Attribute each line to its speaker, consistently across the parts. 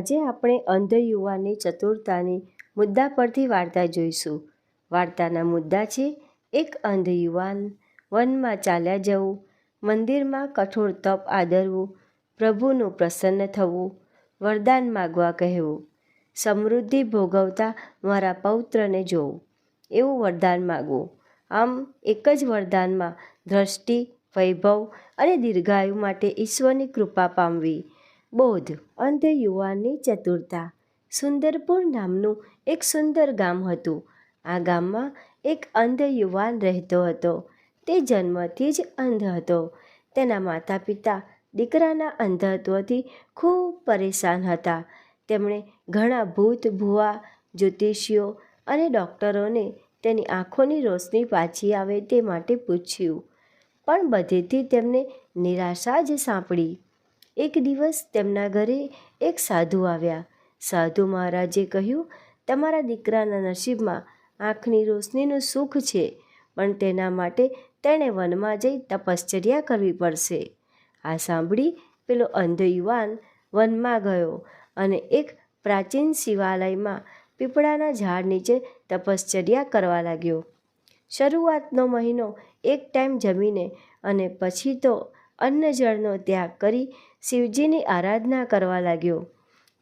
Speaker 1: આજે આપણે અંધ યુવાનની ચતુરતાની મુદ્દા પરથી વાર્તા જોઈશું. વાર્તાના મુદ્દા છે, એક અંધ યુવાન વનમાં ચાલ્યા જવું, મંદિરમાં કઠોર તપ આદરવું, પ્રભુનું પ્રસન્ન થવું, વરદાન માગવા કહેવું, સમૃદ્ધિ ભોગવતા મારા પૌત્રને જોવું, એવું વરદાન માગવું. આમ એક જ વરદાનમાં દ્રષ્ટિ, વૈભવ અને દીર્ઘાયુ માટે ઈશ્વરની કૃપા પામવી. બોધ, અંધ યુવાનની ચતુરતા. સુંદરપુર નામનું એક સુંદર ગામ હતું. આ ગામમાં એક અંધ યુવાન રહેતો હતો. તે જન્મથી જ અંધ હતો. તેના માતા પિતા દીકરાના અંધત્વથી ખૂબ પરેશાન હતા. તેમણે ઘણા ભૂત, ભુવા, જ્યોતિષીઓ અને ડૉક્ટરોને તેની આંખોની રોશની પાછી આવે તે માટે પૂછ્યું. પણ બધેથી તેમને નિરાશા જ સાંપડી. એક દિવસ તેમના ઘરે એક સાધુ આવ્યા. સાધુ મહારાજે કહ્યું, તમારા દીકરાના નસીબમાં આંખની રોશનીનું સુખ છે, પણ તેના માટે તેણે વનમાં જઈ તપશ્ચર્યા કરવી પડશે. આ સાંભળી પેલો અંધ યુવાન વનમાં ગયો અને એક પ્રાચીન શિવાલયમાં પીપળાના ઝાડ નીચે તપશ્ચર્યા કરવા લાગ્યો. શરૂઆતનો મહિનો એક ટાઈમ જમીને અને પછી તો અન્ન જળનો ત્યાગ કરી શિવજીની આરાધના કરવા લાગ્યો.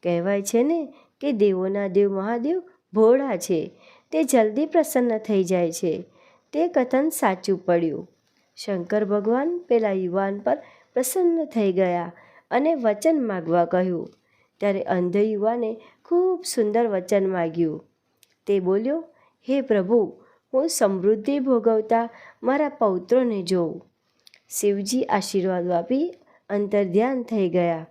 Speaker 1: કહેવાય છે ને કે દેવોના દેવ મહાદેવ ભોળા છે. તે જલ્દી પ્રસન્ન થઈ જાય છે. તે કથન સાચું પડ્યું. શંકર ભગવાન પેલા યુવાન પર પ્રસન્ન થઈ ગયા અને વચન માગવા કહ્યું. ત્યારે અંધ યુવાને ખૂબ સુંદર વચન માગ્યું. તે બોલ્યો, હે પ્રભુ, હું સમૃદ્ધિ ભોગવતા મારા પૌત્રોને જોઉં. શિવજી આશીર્વાદ આપી અંતર્ધ્યાન થઈ ગયા.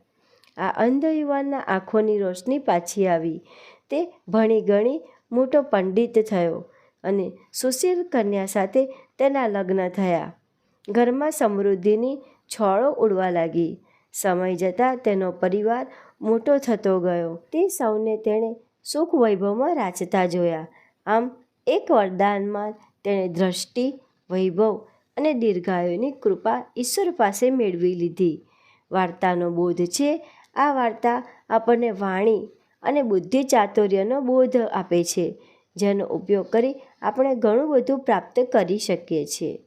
Speaker 1: આ અંધ યુવાનના આંખોની રોશની પાછી આવી. તે ભણી ગણી મોટો પંડિત થયો અને સુશીલ કન્યા સાથે તેના લગ્ન થયા. ઘરમાં સમૃદ્ધિની છોળો ઉડવા લાગી. સમય જતાં તેનો પરિવાર મોટો થતો ગયો. તે સૌને તેણે સુખ વૈભવમાં રાચતા જોયા. આમ એક વરદાનમાં તેણે દ્રષ્ટિ વૈભવ અને દીર્ઘાયુની કૃપા ઈશ્વર પાસે મેળવી લીધી. વાર્તાનો બોધ છે, આ વાર્તા આપણને વાણી અને બુદ્ધિ ચાતુર્યનો બોધ આપે છે, જેનો ઉપયોગ કરી આપણે ઘણું બધું પ્રાપ્ત કરી શકીએ છીએ.